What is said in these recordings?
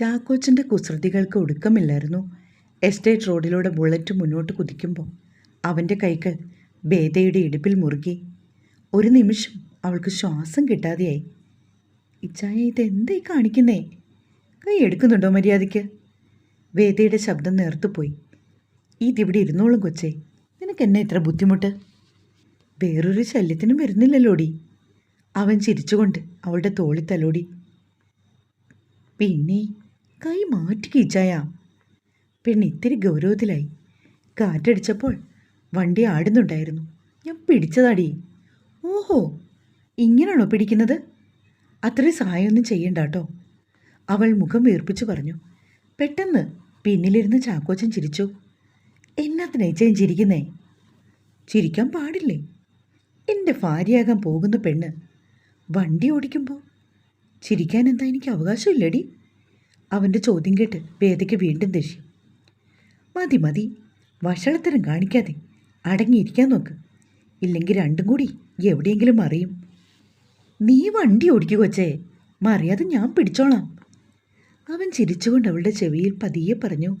ചാക്കോച്ചന്റെ കുസൃതികൾക്ക് ഒടുക്കമില്ലായിരുന്നു. Estate റോഡിലൂടെ bullet മുന്നോട്ട് കുതിക്കുമ്പോൾ അവന്റെ കൈകൾ ബേദയുടെ ഇടുപ്പിൽ മുറുകി. ഒരു നിമിഷം അവൾക്ക് ശ്വാസം കിട്ടാതെയായി. ഇച്ചായ ഇതെന്തായി കാണിക്കുന്നേ? കൈ എടുക്കുന്നുണ്ടോ മര്യാദയ്ക്ക്? വേദയുടെ ശബ്ദം നേർത്തുപോയി. ഇതിവിടെ ഇരുന്നോളും കൊച്ചേ. നിനക്ക് എന്നെ ഇത്ര ബുദ്ധിമുട്ട്? വേറൊരു ശല്യത്തിനും വരുന്നില്ലല്ലോടി. അവൻ ചിരിച്ചുകൊണ്ട് അവളുടെ തോളി തലോടി. പിന്നെ കൈ മാറ്റി കീച്ചായ. പെണ്ണ് ഇത്തിരി ഗൗരവത്തിലായി. കാറ്റടിച്ചപ്പോൾ വണ്ടി ആടുന്നുണ്ടായിരുന്നു. ഞാൻ പിടിച്ചതാടി. ഓഹോ ഇങ്ങനെയാണോ പിടിക്കുന്നത്? അത്രയും സഹായമൊന്നും ചെയ്യണ്ട കേട്ടോ അവൾ മുഖം വീർപ്പിച്ചു പറഞ്ഞു. പെട്ടെന്ന് പിന്നിലിരുന്ന് ചാക്കോച്ചൻ ചിരിച്ചു. എന്നാത്തിനേച്ചയും ചിരിക്കുന്നേ ചിരിക്കാൻ പാടില്ലേ? എന്റെ ഭാര്യയാകാൻ പോകുന്ന പെണ്ണ് വണ്ടി ഓടിക്കുമ്പോൾ ചിരിക്കാൻ എന്താ എനിക്ക് അവകാശമില്ലടി. അവന്റെ ചോദ്യം കേട്ട് വേദയ്ക്ക് വീണ്ടും ദേഷ്യം. മതി മതി. വഷളത്തരം കാണിക്കാതെ അടങ്ങിയിരിക്കാൻ നോക്ക്. ഇല്ലെങ്കിൽ രണ്ടും കൂടി എവിടെയെങ്കിലും മറിയും. നീ വണ്ടി ഓടിക്കുക കൊച്ചേ. മറിയാതെ ഞാൻ പിടിച്ചോളാം. അവൻ ചിരിച്ചുകൊണ്ട് അവളുടെ ചെവിയിൽ പതിയെ പറഞ്ഞു.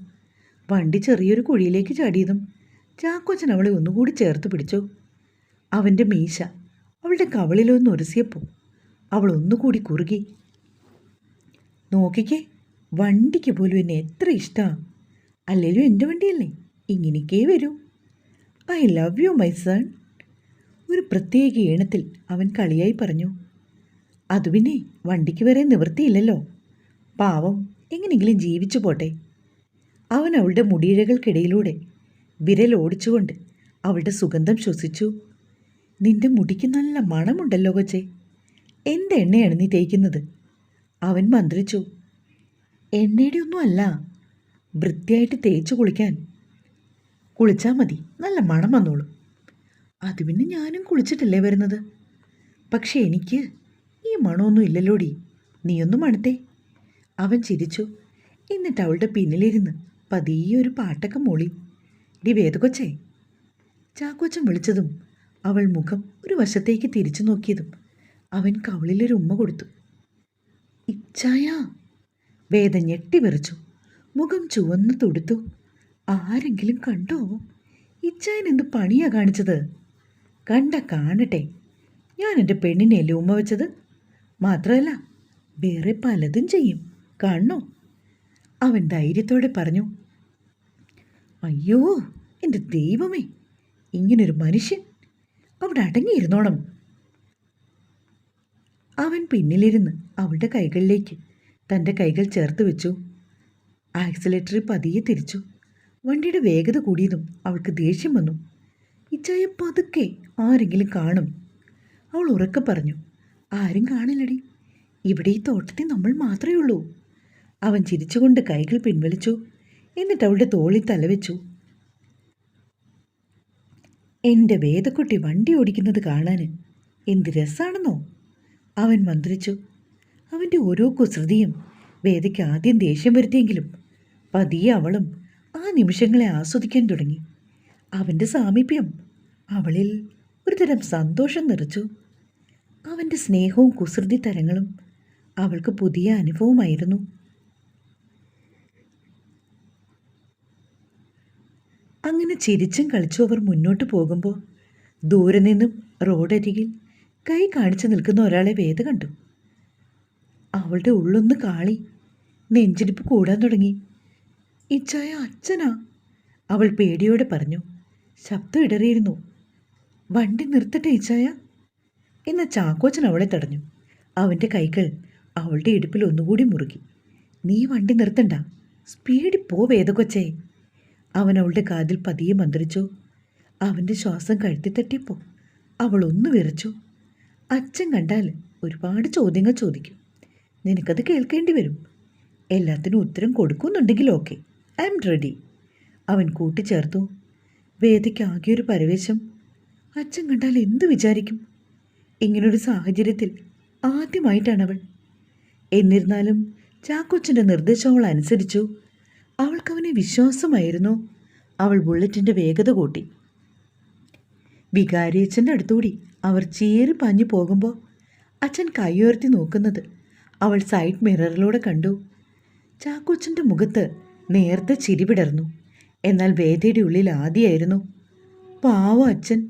വണ്ടി ചെറിയൊരു കുഴിയിലേക്ക് ചാടിയതും ചാക്കോച്ചൻ അവളെ ഒന്നുകൂടി ചേർത്ത് പിടിച്ചു. അവന്റെ മീശ അവളുടെ കവളിലൊന്ന് ഉരസിയപ്പോൾ അവൾ ഒന്നുകൂടി കുറുകി. നോക്കിക്കേ വണ്ടിക്ക് പോലും എന്നെ എത്ര ഇഷ്ടമാണ് അല്ലേലും എന്റെ വണ്ടിയല്ലേ? ഇങ്ങനെയൊക്കെ വരൂ. I love you my son ഒരു പ്രത്യേക ഈണത്തിൽ അവൻ കളിയായി പറഞ്ഞു. അത് പിന്നെ വണ്ടിക്ക് വരെ നിവൃത്തിയില്ലല്ലോ. പാവം എങ്ങനെയെങ്കിലും ജീവിച്ചു പോട്ടെ. അവൻ അവളുടെ മുടിയിഴകൾക്കിടയിലൂടെ വിരൽ ഓടിച്ചുകൊണ്ട് അവളുടെ സുഗന്ധം ശ്വസിച്ചു. നിന്റെ മുടിക്ക് നല്ല മണമുണ്ടല്ലോ കൊച്ചേ. എന്ത് എണ്ണയാണ് നീ തേക്കുന്നത്. അവൻ മന്ത്രിച്ചു. എണ്ണയുടെ അല്ല വൃത്തിയായിട്ട് തേച്ച് കുളിക്കാൻ. കുളിച്ചാൽ മതി. നല്ല മണം വന്നോളും. അത് പിന്നെ ഞാനും കുളിച്ചിട്ടല്ലേ വരുന്നത്? പക്ഷേ എനിക്ക് ഈ മണമൊന്നും ഇല്ലല്ലോടി. നീയൊന്നും മണത്തേ അവൻ ചിരിച്ചു. എന്നിട്ട് അവളുടെ പിന്നിലിരുന്ന് പതിയെ ഒരു പാട്ടൊക്കെ മൊളി. ഡി വേദകൊച്ചേ. ചാക്കോച്ചൻ വിളിച്ചതും അവൾ മുഖം ഒരു വശത്തേക്ക് തിരിച്ചു നോക്കിയതും അവൻ കവളിലൊരു ഉമ്മ കൊടുത്തു. ഇച്ചായ വേദ ഞെട്ടിവിറച്ചു മുഖം ചുവന്നു തുടുത്തു. ആരെങ്കിലും കണ്ടോ? ഇച്ചായൻ എന്ത് പണിയാ കാണിച്ചത്? കണ്ട കാണട്ടെ. ഞാൻ എന്റെ പെണ്ണിനെയല്ലേ ഉമ്മ വെച്ചത്? മാത്രമല്ല വേറെ പലതും ചെയ്യും. കാണോ അവൻ ധൈര്യത്തോടെ പറഞ്ഞു. അയ്യോ എന്റെ ദൈവമേ ഇങ്ങനൊരു മനുഷ്യൻ. അവിടെ അടങ്ങിയിരുന്നോണം. അവൻ പിന്നിലിരുന്ന് അവളുടെ കൈകളിലേക്ക് തന്റെ കൈകൾ ചേർത്ത് വെച്ചു. ആക്സിലേറ്ററിൽ പതിയെ തിരിച്ചു. വണ്ടിയുടെ വേഗത കൂടിയതും അവൾക്ക് ദേഷ്യം വന്നു. ഇച്ചായ പതുക്കെ ആരെങ്കിലും കാണും. അവൾ ഉറക്കെ പറഞ്ഞു ആരും കാണില്ലടി. ഇവിടെ ഈ തോട്ടത്തിൽ നമ്മൾ മാത്രമേ ഉള്ളൂ. അവൻ ചിരിച്ചുകൊണ്ട് കൈകൾ പിൻവലിച്ചു എന്നിട്ട് അവളുടെ തോളിൽ തലവെച്ചു എന്റെ വേദക്കുട്ടി വണ്ടി ഓടിക്കുന്നത് കാണാൻ എന്ത് രസാണെന്നോ? അവൻ മന്ത്രിച്ചു. അവന്റെ ഓരോ കുസൃതിയും വേദയ്ക്ക് ആദ്യം ദേഷ്യം വരുത്തിയെങ്കിലും പതിയെ അവളും ആ നിമിഷങ്ങളെ ആസ്വദിക്കാൻ തുടങ്ങി. അവന്റെ സാമീപ്യം അവളിൽ ഒരുതരം സന്തോഷം നിറച്ചു. അവന്റെ സ്നേഹവും കുസൃതി തരങ്ങളും അവൾക്ക് പുതിയ അനുഭവമായിരുന്നു. അങ്ങനെ ചിരിച്ചും കളിച്ചും അവർ മുന്നോട്ട് പോകുമ്പോൾ ദൂരെ നിന്നും റോഡരികിൽ കൈ കാണിച്ചു നിൽക്കുന്ന ഒരാളെ വേദ കണ്ടു. അവളുടെ ഉള്ളൊന്ന് കാളി. നെഞ്ചിടിപ്പ് കൂടാൻ തുടങ്ങി. ഇച്ചായ അച്ഛനാ? അവൾ പേടിയോടെ പറഞ്ഞു. ശബ്ദം ഇടറിയിരുന്നു. വണ്ടി നിർത്തട്ടെ ഇച്ചായ? എന്ന ചാക്കോച്ചൻ അവളെ തടഞ്ഞു. അവന്റെ കൈകൾ അവളുടെ ഇടുപ്പിൽ ഒന്നുകൂടി മുറുകി. നീ വണ്ടി നിർത്തണ്ട. സ്പീഡിൽ പോ വേദകൊച്ചേ. അവൻ അവളുടെ കാതിൽ പതിയെ മന്ത്രിച്ചു. അവന്റെ ശ്വാസം കഴുത്തി തട്ടിയപ്പോൾ ഒന്ന് വിറച്ചു. അച്ഛൻ കണ്ടാൽ ഒരുപാട് ചോദ്യങ്ങൾ ചോദിക്കും. നിനക്കത് കേൾക്കേണ്ടി വരും. എല്ലാത്തിനും ഉത്തരം കൊടുക്കുന്നുണ്ടെങ്കിൽ ഓക്കെ ഐ എം റെഡി. അവൻ കൂട്ടിച്ചേർത്തു. വേദയ്ക്ക് ഒരു പരവേശം. അച്ഛൻ കണ്ടാൽ എന്ത് വിചാരിക്കും? ഇങ്ങനൊരു സാഹചര്യത്തിൽ ആദ്യമായിട്ടാണ് അവൾ എന്നിരുന്നാലും ചാക്കോച്ചന്റെ അവൾ അനുസരിച്ചു. അവൾക്കവനെ വിശ്വാസമായിരുന്നു. അവൾ ബുള്ളറ്റിന്റെ വേഗത കൂട്ടി. വികാരിയച്ഛന്റെ അടുത്തുകൂടി അവർ ചീറി പാഞ്ഞു പോകുമ്പോൾ അച്ഛൻ കൈയുയർത്തി നോക്കുന്നത് അവൾ സൈഡ് മിററിലൂടെ കണ്ടു. ചാക്കോച്ചന്റെ മുഖത്ത് നേർത്ത ചിരി വിടർന്നു എന്നാൽ വേദയുടെ ഉള്ളിൽ ആദ്യമായിരുന്നു പാവ അച്ഛൻ.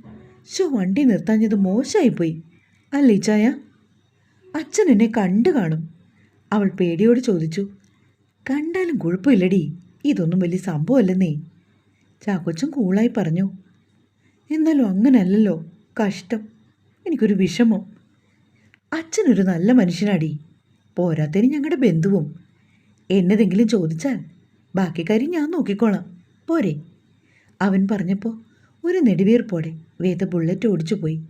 ശോ വണ്ടി നിർത്താഞ്ഞത് മോശമായിപ്പോയി. അല്ലേ ചായ? അച്ഛൻ എന്നെ കണ്ടു കാണും. അവൾ പേടിയോട് ചോദിച്ചു. കണ്ടാലും കുഴപ്പമില്ലടി. ഇതൊന്നും വലിയ സംഭവമല്ലെന്നേ. ചാക്കോച്ചൻ കൂളായി പറഞ്ഞു. എന്നാലും അങ്ങനല്ലല്ലോ. കഷ്ടം. എനിക്കൊരു വിഷമം. അച്ഛനൊരു നല്ല മനുഷ്യനാടി. പോരാത്തതിന് ഞങ്ങളുടെ ബന്ധുവും. എന്നതെങ്കിലും ചോദിച്ചാൽ ബാക്കി കാര്യം ഞാൻ നോക്കിക്കോളാം. പോരെ. അവൻ പറഞ്ഞപ്പോൾ ഒരു നെടുവീർപ്പോടെ വേദ ബുള്ളറ്റ് ഓടിച്ചു പോയി.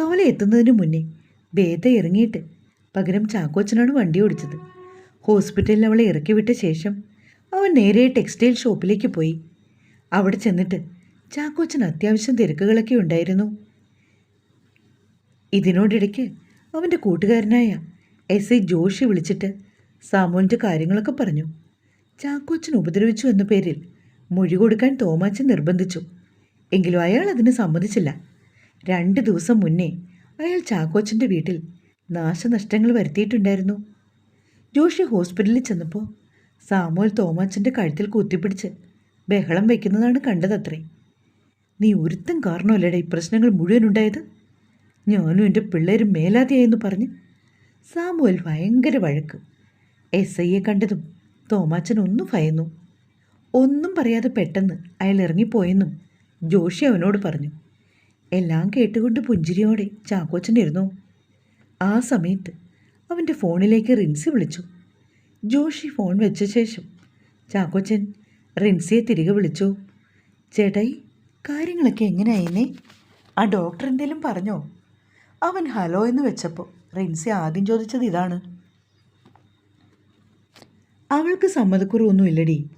കവല എത്തുന്നതിന് മുന്നേ വേദ ഇറങ്ങിയിട്ട് പകരം ചാക്കോച്ചനാണ് വണ്ടി ഓടിച്ചത്. ഹോസ്പിറ്റലിൽ അവളെ ഇറക്കി വിട്ട ശേഷം അവൻ നേരെ ടെക്സ്റ്റൈൽ ഷോപ്പിലേക്ക് പോയി. അവിടെ ചെന്നിട്ട് ചാക്കോച്ചൻ അത്യാവശ്യം തിരക്കുകളൊക്കെ ഉണ്ടായിരുന്നു. ഇതിനോടിടയ്ക്ക് അവന്റെ കൂട്ടുകാരനായ എസ് ഐ ജോഷി വിളിച്ചിട്ട് സാമോലിന്റെ കാര്യങ്ങളൊക്കെ പറഞ്ഞു. ചാക്കോച്ചൻ ഉപദ്രവിച്ചു എന്ന പേരിൽ മൊഴി കൊടുക്കാൻ തോമാച്ചൻ നിർബന്ധിച്ചു. എങ്കിലും അയാൾ അതിന് സമ്മതിച്ചില്ല. രണ്ട് ദിവസം മുന്നേ അയാൾ ചാക്കോച്ചന്റെ വീട്ടിൽ നാശനഷ്ടങ്ങൾ വരുത്തിയിട്ടുണ്ടായിരുന്നു. ജോഷി ഹോസ്പിറ്റലിൽ ചെന്നപ്പോൾ സാമുവൽ തോമാച്ചന്റെ കഴുത്തിൽ കുത്തിപ്പിടിച്ച് ബഹളം വയ്ക്കുന്നതാണ് കണ്ടതത്രേ. നീ ഒരുത്തം കാരണമല്ലേടാ ഈ പ്രശ്നങ്ങൾ മുഴുവൻ ഉണ്ടായത് ഞാനും എന്റെ പിള്ളേരും മേലാതെയായെന്ന് പറഞ്ഞ് സാമുവൽ ഭയങ്കര വഴക്ക്. എസ് ഐയെ കണ്ടതും തോമാച്ചൻ ഒന്നും ഭയന്നു. ഒന്നും പറയാതെ പെട്ടെന്ന് അയാൾ ഇറങ്ങിപ്പോയെന്നും ജോഷി അവനോട് പറഞ്ഞു. എല്ലാം കേട്ടുകൊണ്ട് പുഞ്ചിരിയോടെ ചാക്കോച്ചൻ ഇരുന്നു. ആ സമയത്ത് അവന്റെ ഫോണിലേക്ക് റിൻസി വിളിച്ചു. ജോഷി ഫോൺ വെച്ച ശേഷം ചാക്കോച്ചൻ റിൻസിയെ തിരികെ വിളിച്ചു. ചേട്ടായി കാര്യങ്ങളൊക്കെ എങ്ങനെയായിന്നേ ആ ഡോക്ടർ എന്തേലും പറഞ്ഞോ? അവൻ ഹലോ എന്ന് വെച്ചപ്പോൾ റിൻസി ആദ്യം ചോദിച്ചത് ഇതാണ്. അവൾക്ക് സമ്മതക്കുറവൊന്നുമില്ലടി.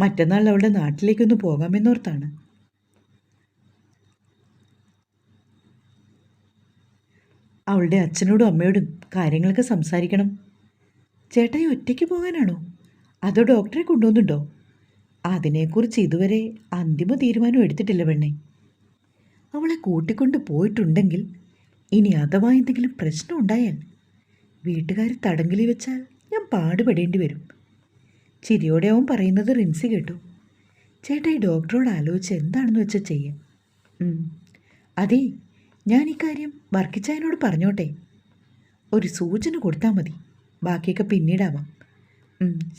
മറ്റന്നാൾ അവളുടെ നാട്ടിലേക്കൊന്ന് പോകാമെന്നോർത്താണ്. അവളുടെ അച്ഛനോടും അമ്മയോടും കാര്യങ്ങളൊക്കെ സംസാരിക്കണം. ചേട്ടായി ഒറ്റയ്ക്ക് പോകാനാണോ? അതോ ഡോക്ടറെ കൊണ്ടുവന്നുണ്ടോ? അതിനെക്കുറിച്ച് ഇതുവരെ അന്തിമ തീരുമാനം എടുത്തിട്ടില്ല പെണ്ണെ. അവളെ കൂട്ടിക്കൊണ്ട് പോയിട്ടുണ്ടെങ്കിൽ ഇനി അഥവാ എന്തെങ്കിലും പ്രശ്നം ഉണ്ടായാൽ വീട്ടുകാർ തടങ്കലിൽ വെച്ചാൽ ഞാൻ പാടുപെടേണ്ടി വരും. ചിരിയോടെ അവൻ പറയുന്നത് റിൻസി കേട്ടു. ചേട്ടാ ഈ ഡോക്ടറോട് ആലോചിച്ച് എന്താണെന്ന് വെച്ചാൽ ചെയ്യാം അതെ ഞാൻ ഇക്കാര്യം വർക്കിച്ചായനോട് പറഞ്ഞോട്ടെ. ഒരു സൂചന കൊടുത്താൽ മതി. ബാക്കിയൊക്കെ പിന്നീടാവാം.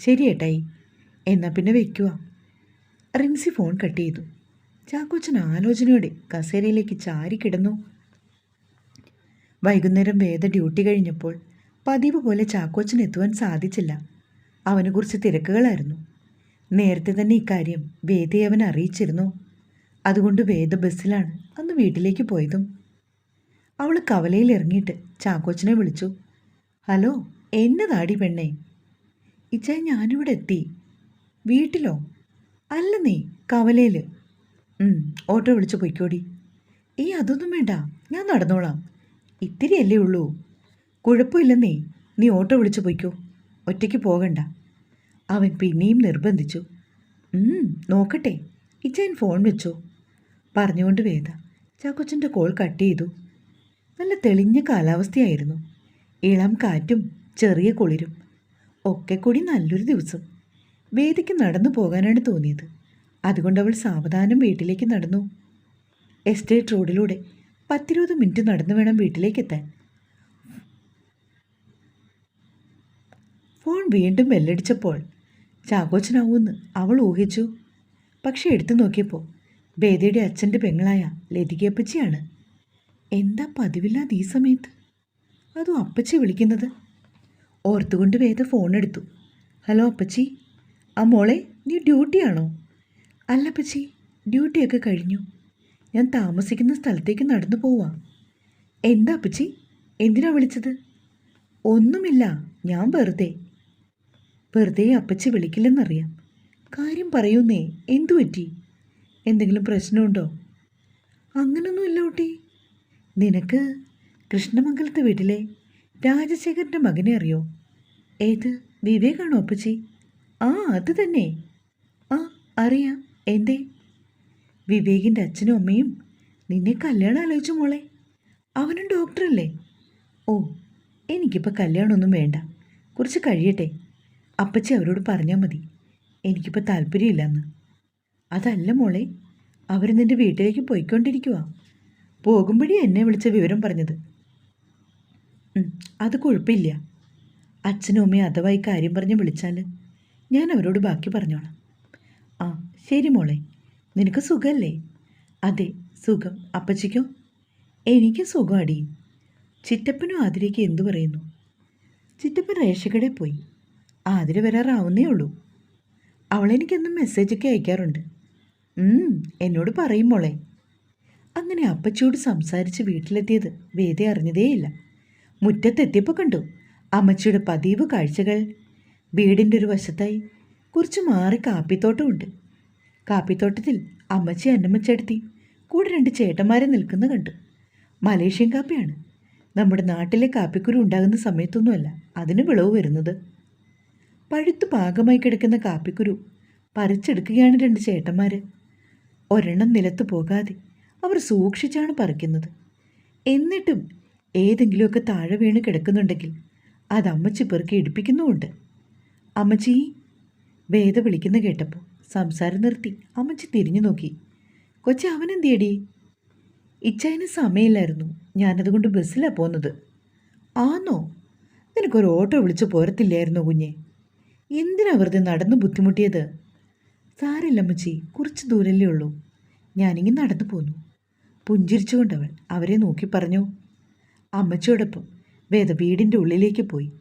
ശരി ഏട്ടായി. എന്നാൽ പിന്നെ വയ്ക്കുക റിൻസി ഫോൺ കട്ട് ചെയ്തു. ചാക്കോച്ചൻ ആലോചനയോടെ കസേരയിലേക്ക് ചാരിക്കിടന്നു. വൈകുന്നേരം വേദ ഡ്യൂട്ടി കഴിഞ്ഞപ്പോൾ പതിവ് പോലെ ചാക്കോച്ചൻ എത്തുവാൻ സാധിച്ചില്ല. അവനെക്കുറിച്ച് തിരക്കുകളായിരുന്നു. നേരത്തെ തന്നെ ഇക്കാര്യം വേദയെ അവൻ അറിയിച്ചിരുന്നു. അതുകൊണ്ട് വേദ ബസ്സിലാണ് അന്ന് വീട്ടിലേക്ക് പോയതും. അവൾ കവലയിൽ ഇറങ്ങിയിട്ട് ചാക്കോച്ചിനെ വിളിച്ചു. ഹലോ എന്നതാടി പെണ്ണേ? ഇച്ച ഞാനിവിടെ എത്തി. വീട്ടിലോ? അല്ല നീ കവലയിൽ. ഓട്ടോ വിളിച്ച് പൊയ്ക്കോടി. ഈ അതൊന്നും വേണ്ട. ഞാൻ നടന്നോളാം. ഇത്തിരി അല്ലേ ഉള്ളൂ. കുഴപ്പമില്ലെന്നേ നീ ഓട്ടോ വിളിച്ചു പോയിക്കോ. ഒറ്റയ്ക്ക് പോകണ്ട. അവൻ പിന്നെയും നിർബന്ധിച്ചു. നോക്കട്ടെ. ഇച്ചാൻ ഫോൺ വെച്ചോ. പറഞ്ഞുകൊണ്ട് വേദ ചാക്കോച്ചന്റെ കോൾ കട്ട് ചെയ്തു. നല്ല തെളിഞ്ഞ കാലാവസ്ഥയായിരുന്നു. ഇളം കാറ്റും ചെറിയ കുളിരും. ഒക്കെ കൂടി നല്ലൊരു ദിവസം. വേദിക്ക് നടന്നു പോകാനാണ് തോന്നിയത്. അതുകൊണ്ട് അവൾ സാവധാനം വീട്ടിലേക്ക് നടന്നു. എസ്റ്റേറ്റ് റോഡിലൂടെ പത്തിരുപത് മിനിറ്റ് നടന്നു വേണം വീട്ടിലേക്ക് എത്താൻ ഫോൺ വീണ്ടും ബെല്ലടിച്ചപ്പോൾ ചാക്കോച്ചനാവൂന്ന് അവൾ ഊഹിച്ചു. പക്ഷേ എടുത്തു നോക്കിയപ്പോൾ ബേദയുടെ അച്ഛന്റെ പെങ്ങളായ ലതികയപ്പച്ചിയാണ്. എന്താ പതിവില്ലാതെ ഈ സമയത്ത്? അതും അപ്പച്ചി വിളിക്കുന്നത്? ഓർത്തുകൊണ്ട് വേദ ഫോൺ എടുത്തു. ഹലോ അപ്പച്ചി. ആ മോളെ നീ ഡ്യൂട്ടിയാണോ? അല്ല അപ്പച്ചി ഡ്യൂട്ടിയൊക്കെ കഴിഞ്ഞു. ഞാൻ താമസിക്കുന്ന സ്ഥലത്തേക്ക് നടന്നു പോവാ. എന്താ അപ്പച്ചി? എന്തിനാ വിളിച്ചത്? ഒന്നുമില്ല ഞാൻ വെറുതെ. വെറുതെ അപ്പച്ചി വിളിക്കില്ലെന്നറിയാം. കാര്യം പറയൂന്നേ എന്തു പറ്റി? എന്തെങ്കിലും പ്രശ്നമുണ്ടോ? അങ്ങനൊന്നുമില്ല കുട്ടി. നിനക്ക് കൃഷ്ണമംഗലത്തെ വീട്ടിലെ രാജശേഖരന്റെ മകനെ അറിയോ? ഏത് വിവേകാണോ അപ്പച്ചി? ആ അത് തന്നെ. ആ അറിയാം. എന്തേ? വിവേകിന്റെ അച്ഛനും അമ്മയും നിന്നെ കല്യാണം ആലോചിച്ചു മോളെ. അവനും ഡോക്ടറല്ലേ? ഓ എനിക്കിപ്പോൾ കല്യാണമൊന്നും വേണ്ട. കുറച്ച് കഴിയട്ടെ. അപ്പച്ചി അവരോട് പറഞ്ഞാൽ മതി. എനിക്കിപ്പോൾ താല്പര്യമില്ലെന്ന്. അതല്ല മോളെ അവർ നിന്റെ വീട്ടിലേക്ക് പോയിക്കൊണ്ടിരിക്കുക പോകുമ്പോഴേ എന്നെ വിളിച്ച വിവരം പറഞ്ഞത്. അത് കുഴപ്പമില്ല. അച്ഛനും അമ്മയും അഥവാ ഈ കാര്യം പറഞ്ഞ് വിളിച്ചാൽ ഞാൻ അവരോട് ബാക്കി പറഞ്ഞോളാം. ആ ശരി മോളെ. നിനക്ക് സുഖമല്ലേ അതെ സുഖം. അപ്പച്ചിക്കോ? എനിക്ക് സുഖം അടി ചിറ്റപ്പനും ആതിരയ്ക്ക് എന്തു പറയുന്നു? ചിറ്റപ്പൻ റേഷക്കടയിൽ പോയി. ആതിര വരാറാവുന്നേ ഉള്ളൂ. അവളെനിക്കെന്നും മെസ്സേജൊക്കെ അയക്കാറുണ്ട്. എന്നോട് പറയും മോളെ. അങ്ങനെ അപ്പച്ചിയോട് സംസാരിച്ച് വീട്ടിലെത്തിയത് വേദ അറിഞ്ഞതേയില്ല. മുറ്റത്തെത്തിയപ്പോൾ കണ്ടു അമ്മച്ചിയുടെ പതിവ് കാഴ്ചകൾ. വീടിന്റെ ഒരു വശത്തായി കുറച്ച് മാറി കാപ്പിത്തോട്ടമുണ്ട്. കാപ്പിത്തോട്ടത്തിൽ അമ്മച്ചി അന്നമ്മച്ചെടുത്തി. കൂടെ രണ്ട് ചേട്ടന്മാരെ നിൽക്കുന്ന കണ്ടു. മലേഷ്യൻ കാപ്പിയാണ്. നമ്മുടെ നാട്ടിലെ കാപ്പിക്കുരു ഉണ്ടാകുന്ന സമയത്തൊന്നുമല്ല അതിന് വിളവ് വരുന്നത്. പഴുത്ത് പാകമായി കിടക്കുന്ന കാപ്പിക്കുരു പറിച്ചെടുക്കുകയാണ് രണ്ട് ചേട്ടന്മാർ ഒരെണ്ണം നിലത്ത് പോകാതെ അവർ സൂക്ഷിച്ചാണ് പറിക്കുന്നത്. എന്നിട്ടും ഏതെങ്കിലുമൊക്കെ താഴെ വീണ് കിടക്കുന്നുണ്ടെങ്കിൽ അത് അമ്മച്ചി പെറുക്കി ഇടിപ്പിക്കുന്നുമുണ്ട് അമ്മച്ചി വേദ വിളിക്കുന്ന കേട്ടപ്പോൾ സംസാരം നിർത്തി. അമ്മച്ചി തിരിഞ്ഞു നോക്കി. കൊച്ചി അവനെന്തിയടി? ഇച്ചായന് സമയമില്ലായിരുന്നു. ഞാനതുകൊണ്ട് ബസ്സിലാണ് പോകുന്നത് ആന്നോ? നിനക്കൊരു ഓട്ടോ വിളിച്ച് പോരത്തില്ലായിരുന്നോ കുഞ്ഞെ? എന്തിനാ വെറുതെ നടന്ന് ബുദ്ധിമുട്ടിയത്? സാരില്ല അമ്മച്ചി കുറച്ച് ദൂരല്ലേ ഉള്ളൂ. ഞാനിങ്ങനെ നടന്നു പോന്നു. പുഞ്ചിരിച്ചുകൊണ്ടവൾ അവരെ നോക്കി പറഞ്ഞു. അമ്മച്ചിയോടൊപ്പം വേദ വീടിന്റെ ഉള്ളിലേക്ക് പോയി.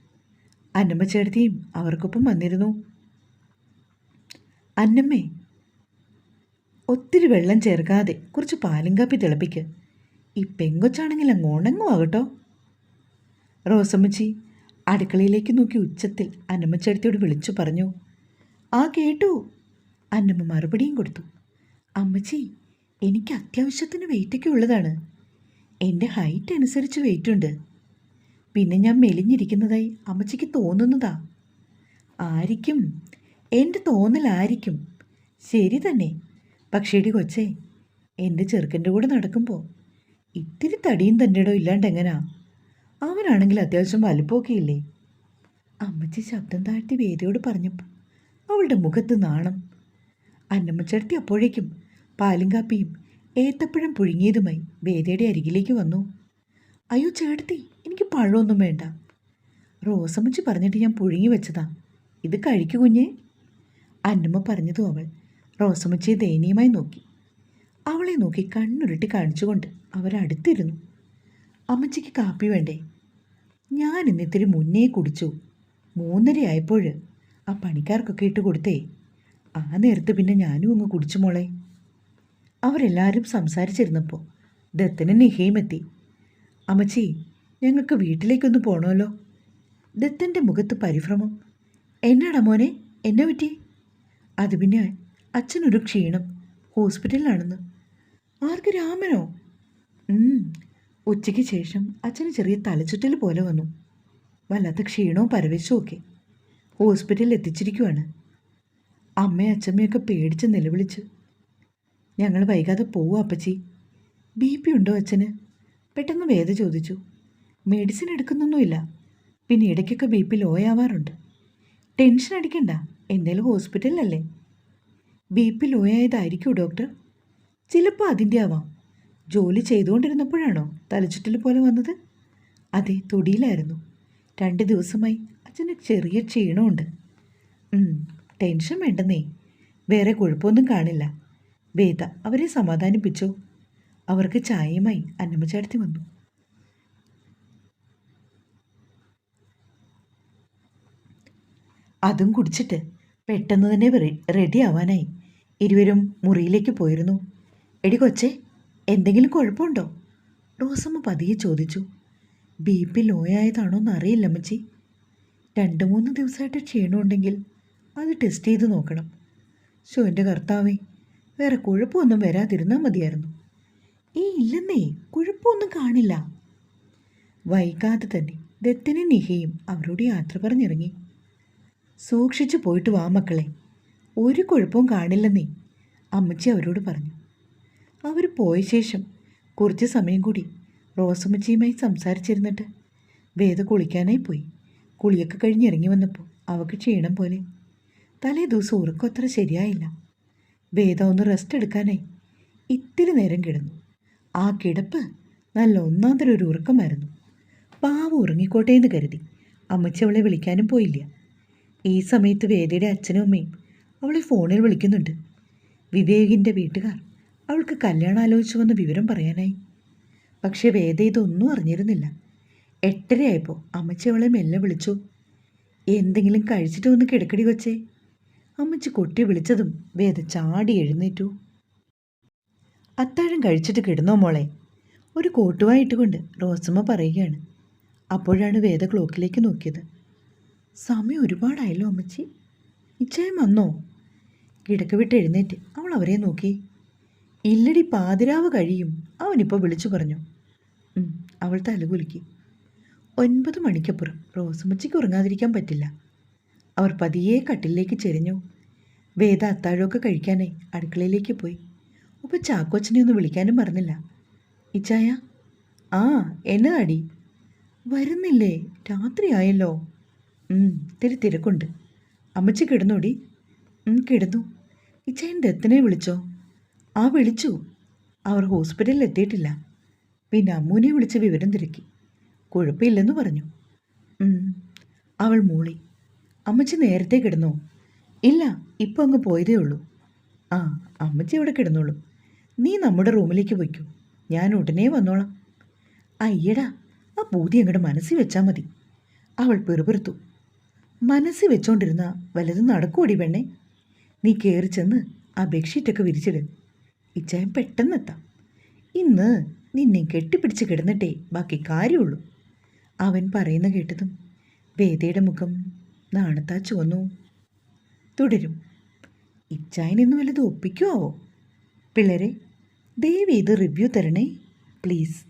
അന്നമ്മ ചേർത്തിയും അവർക്കൊപ്പം വന്നിരുന്നു. അന്നമ്മേ ഒത്തിരി വെള്ളം ചേർക്കാതെ കുറച്ച് പാലും കാപ്പി തിളപ്പിക്ക്. ഈ പെങ്കൊച്ചാണെങ്കിൽ അങ്ങ് ഉണങ്ങും ആകട്ടോ റോസമ്മച്ചി അടുക്കളയിലേക്ക് നോക്കി ഉച്ചത്തിൽ അന്നമ്മച്ചേടത്തിയോട് വിളിച്ചു പറഞ്ഞു. ആ കേട്ടു. അന്നമ്മ മറുപടിയും കൊടുത്തു. അമ്മച്ചി എനിക്ക് അത്യാവശ്യത്തിന് വെയിറ്റൊക്കെ ഉള്ളതാണ്. എന്റെ ഹൈറ്റ് അനുസരിച്ച് വെയിറ്റുണ്ട്. പിന്നെ ഞാൻ മെലിഞ്ഞിരിക്കുന്നതായി അമ്മച്ചിക്ക് തോന്നുന്നതാ. ആയിരിക്കും എന്റെ തോന്നലായിരിക്കും. ശരി തന്നെ. പക്ഷേടി കൊച്ചേ എന്റെ ചെറുക്കന്റെ കൂടെ നടക്കുമ്പോൾ ഇത്തിരി തടിയും തന്നെയടോ ഇല്ലാണ്ട് എങ്ങനാ? അവനാണെങ്കിൽ അത്യാവശ്യം വലുപ്പമൊക്കെ ഇല്ലേ? അമ്മച്ചി ശബ്ദം താഴ്ത്തി വേദയോട് പറഞ്ഞപ്പോൾ അവളുടെ മുഖത്ത് നാണം. അന്നമ്മച്ചേർത്തി അപ്പോഴേക്കും പാലും കാപ്പിയും ഏത്തപ്പഴം പുഴുങ്ങിയതുമായി വേദയുടെ അരികിലേക്ക് വന്നു. അയ്യോ ചേട്ടത്തി എനിക്ക് പഴമൊന്നും വേണ്ട. റോസമ്മച്ചി പറഞ്ഞിട്ട് ഞാൻ പുഴുങ്ങി വെച്ചതാ. ഇത് കഴിക്കു കുഞ്ഞേ. അന്നമ്മ പറഞ്ഞതും അവൾ റോസമ്മച്ചിയെ ദയനീയമായി നോക്കി. അവളെ നോക്കി കണ്ണുരുട്ടി കാണിച്ചുകൊണ്ട് അവരടുത്തിരുന്നു അമ്മച്ചിക്ക് കാപ്പി വേണ്ടേ? ഞാൻ ഇന്നിത്തിരി മുന്നേ കുടിച്ചു. മൂന്നരയായപ്പോൾ ആ പണിക്കാർക്കൊക്കെ ഇട്ട് കൊടുത്തേ. ആ നേരത്ത് പിന്നെ ഞാനും അങ്ങ് കുടിച്ചു മോളെ. അവരെല്ലാവരും സംസാരിച്ചിരുന്നപ്പോൾ ദത്തന് നിഹയും എത്തി. അമ്മച്ചി ഞങ്ങൾക്ക് വീട്ടിലേക്കൊന്ന് പോകണമല്ലോ ദത്തന്റെ മുഖത്ത് പരിഭ്രമം. എന്നാടാ മോനെ എന്നെ പറ്റി? അത് പിന്നെ അച്ഛനൊരു ക്ഷീണം. ഹോസ്പിറ്റലിലാണെന്ന്. ആർക്ക് രാമനോ? ഉച്ചയ്ക്ക് ശേഷം അച്ഛന് ചെറിയ തലച്ചുറ്റൽ പോലെ വന്നു. വല്ലാത്ത ക്ഷീണവും പരവേശവും ഒക്കെ. ഹോസ്പിറ്റലിൽ എത്തിച്ചിരിക്കുവാണ്. അമ്മയും അച്ഛമ്മയൊക്കെ പേടിച്ച് നിലവിളിച്ച്. ഞങ്ങൾ വൈകാതെ പോവും അപ്പച്ചി. ബി പി ഉണ്ടോ അച്ഛന്? പെട്ടെന്ന് വേദ ചോദിച്ചു. മെഡിസിൻ എടുക്കുന്നൊന്നുമില്ല. പിന്നെ ഇടയ്ക്കൊക്കെ ബി പി ലോ ആവാറുണ്ട്. ടെൻഷൻ അടിക്കണ്ട. എന്തായാലും ഹോസ്പിറ്റലിലല്ലേ? ബി പി ലോ ആയതായിരിക്കും ഡോക്ടർ? ചിലപ്പോൾ അതിന്റെ ആവാം ജോലി ചെയ്തുകൊണ്ടിരുന്നപ്പോഴാണോ തലചുറ്റൽ പോലെ വന്നത്? അതെ തൊടിയിലായിരുന്നു. രണ്ട് ദിവസമായി അച്ഛന് ചെറിയ ക്ഷീണമുണ്ട്. ടെൻഷൻ വേണ്ടെന്നേ. വേറെ കുഴപ്പമൊന്നും കാണില്ല. വേദ അവരെ സമാധാനിപ്പിച്ചു? അവർക്ക് ചായയുമായി അന്നമ്മ ചാടത്തി വന്നു. അതും കുടിച്ചിട്ട് പെട്ടെന്ന് തന്നെ റെഡി ആവാനായി. ഇരുവരും മുറിയിലേക്ക് പോയിരുന്നു. എടി കൊച്ചേ എന്തെങ്കിലും കുഴപ്പമുണ്ടോ? റോസമ്മ പതിയെ ചോദിച്ചു. ബി പി ലോ ആയതാണോ എന്നറിയില്ല അമ്മച്ചി. രണ്ട് മൂന്ന് ദിവസമായിട്ട് ക്ഷീണമുണ്ടെങ്കിൽ അത് ടെസ്റ്റ് ചെയ്ത് നോക്കണം. ഷോ എന്റെ കർത്താവേ വേറെ കുഴപ്പമൊന്നും വരാതിരുന്നാൽ മതിയായിരുന്നു. ഈ ഇല്ലെന്നേ കുഴപ്പമൊന്നും കാണില്ല. വൈകാതെ തന്നെ ദത്തനും നിഹയും അവരോട് യാത്ര പറഞ്ഞിറങ്ങി. സൂക്ഷിച്ചു പോയിട്ട് വാ മക്കളെ. ഒരു കുഴപ്പവും കാണില്ലെന്നേ അമ്മച്ചി അവരോട് പറഞ്ഞു. അവർ പോയ ശേഷം കുറച്ച് സമയം കൂടി റോസമ്മച്ചിയുമായി സംസാരിച്ചിരുന്നിട്ട് വേദ കുളിക്കാനായി പോയി. കുളിയൊക്കെ കഴിഞ്ഞ് ഇറങ്ങി വന്നപ്പോൾ അവൾക്ക് ക്ഷീണം പോലെ. തലേ ദിവസം ഉറക്കം അത്ര ശരിയായില്ല. വേദ ഒന്ന് റെസ്റ്റ് എടുക്കാനായി ഇത്തിരി നേരം കിടന്നു. ആ കിടപ്പ് നല്ല ഒന്നാന്തരം ഒരു ഉറക്കമായിരുന്നു. പാവ ഉറങ്ങിക്കോട്ടെ എന്ന് കരുതി. അമ്മച്ചി അവളെ വിളിക്കാനും പോയില്ല. ഈ സമയത്ത് വേദയുടെ അച്ഛനും അമ്മയും അവളെ ഫോണിൽ വിളിക്കുന്നുണ്ട്. വിവേകിന്റെ വീട്ടുകാർ അവൾക്ക് കല്യാണം ആലോചിച്ചു വന്ന വിവരം പറയാനായി. പക്ഷേ വേദ ഇതൊന്നും അറിഞ്ഞിരുന്നില്ല. എട്ടരയായപ്പോൾ അമ്മച്ചി അവളെ മെല്ലെ വിളിച്ചു. എന്തെങ്കിലും കഴിച്ചിട്ട് ഒന്ന് കിടക്കടി കൊച്ചേ. അമ്മച്ചി കൊട്ടി വിളിച്ചതും വേദ ചാടി എഴുന്നേറ്റു. അത്താഴം കഴിച്ചിട്ട് കിടന്നോ മോളെ. ഒരു കോട്ടുവായിട്ടുകൊണ്ട് റോസമ്മ പറയുകയാണ്. അപ്പോഴാണ് വേദ ക്ലോക്കിലേക്ക് നോക്കിയത്. സമയം ഒരുപാടായല്ലോ അമ്മച്ചി. നിശ്ചയം വന്നോ? കിടക്ക വിട്ട് എഴുന്നേറ്റ്. അവൾ അവരെ നോക്കി. ഇല്ലടി പാതിരാവ് കഴിയും. അവനിപ്പോൾ വിളിച്ചു പറഞ്ഞു. അവൾ തലകുലുക്കി ഒൻപത് മണിക്കപ്പുറം. റോസമ്മച്ചിക്ക് ഉറങ്ങാതിരിക്കാൻ പറ്റില്ല. അവർ പതിയെ കട്ടിലേക്ക് ചെരിഞ്ഞു. വേദ അത്താഴമൊക്കെ കഴിക്കാനായി അടുക്കളയിലേക്ക് പോയി. ഉപ്പ ചാക്കോച്ചനെ ഒന്ന് വിളിക്കാനും മറന്നില്ല ഇച്ചായ ആ എന്നതാടി? വരുന്നില്ലേ? രാത്രിയായല്ലോ. ഇത്തിരി തിരക്കുണ്ട്. അമ്മച്ചി കിടന്നോടി. കിടന്നു. ഇച്ചായൻ ദത്തനെ വിളിച്ചോ? ആ വിളിച്ചു. അവർ ഹോസ്പിറ്റലിൽ എത്തിയിട്ടില്ല. പിന്നെ അമ്മൂനെ വിളിച്ച് വിവരം തിരക്കി. കുഴപ്പമില്ലെന്ന് പറഞ്ഞു. അവൾ മൂളി. അമ്മച്ചി നേരത്തെ കിടന്നോ? ഇല്ല ഇപ്പം അങ്ങ് പോയതേ ഉള്ളൂ. ആ അമ്മച്ചി ഇവിടെ കിടന്നോളൂ. നീ നമ്മുടെ റൂമിലേക്ക് പോയിക്കോ. ഞാൻ ഉടനെ വന്നോളാം. അയ്യടാ ആ ബൂതി അങ്ങോട്ട് മനസ്സിൽ വെച്ചാൽ മതി. അവൾ പെറുപെറുത്തു. മനസ്സിൽ വെച്ചോണ്ടിരുന്ന വലതും നടക്കൂടി പെണ്ണെ. നീ കയറി ചെന്ന് ആ ബെഡ്ഷീറ്റൊക്കെ വിരിച്ചിട്. ഇച്ചായം പെട്ടെന്നെത്താം. ഇന്ന് നിന്നെ കെട്ടിപ്പിടിച്ച് കിടന്നിട്ടേ ബാക്കി കാര്യമുള്ളൂ. അവൻ പറയുന്ന കേട്ടതും വേദയുടെ മുഖം നാണത്താ ചുവന്നു തുടരും. ഇച്ചായനിന്ന് വല്ലതും ഒപ്പിക്കുമോ പിള്ളേരെ ദയവ് ഇത് റിവ്യൂ തരണേ പ്ലീസ്.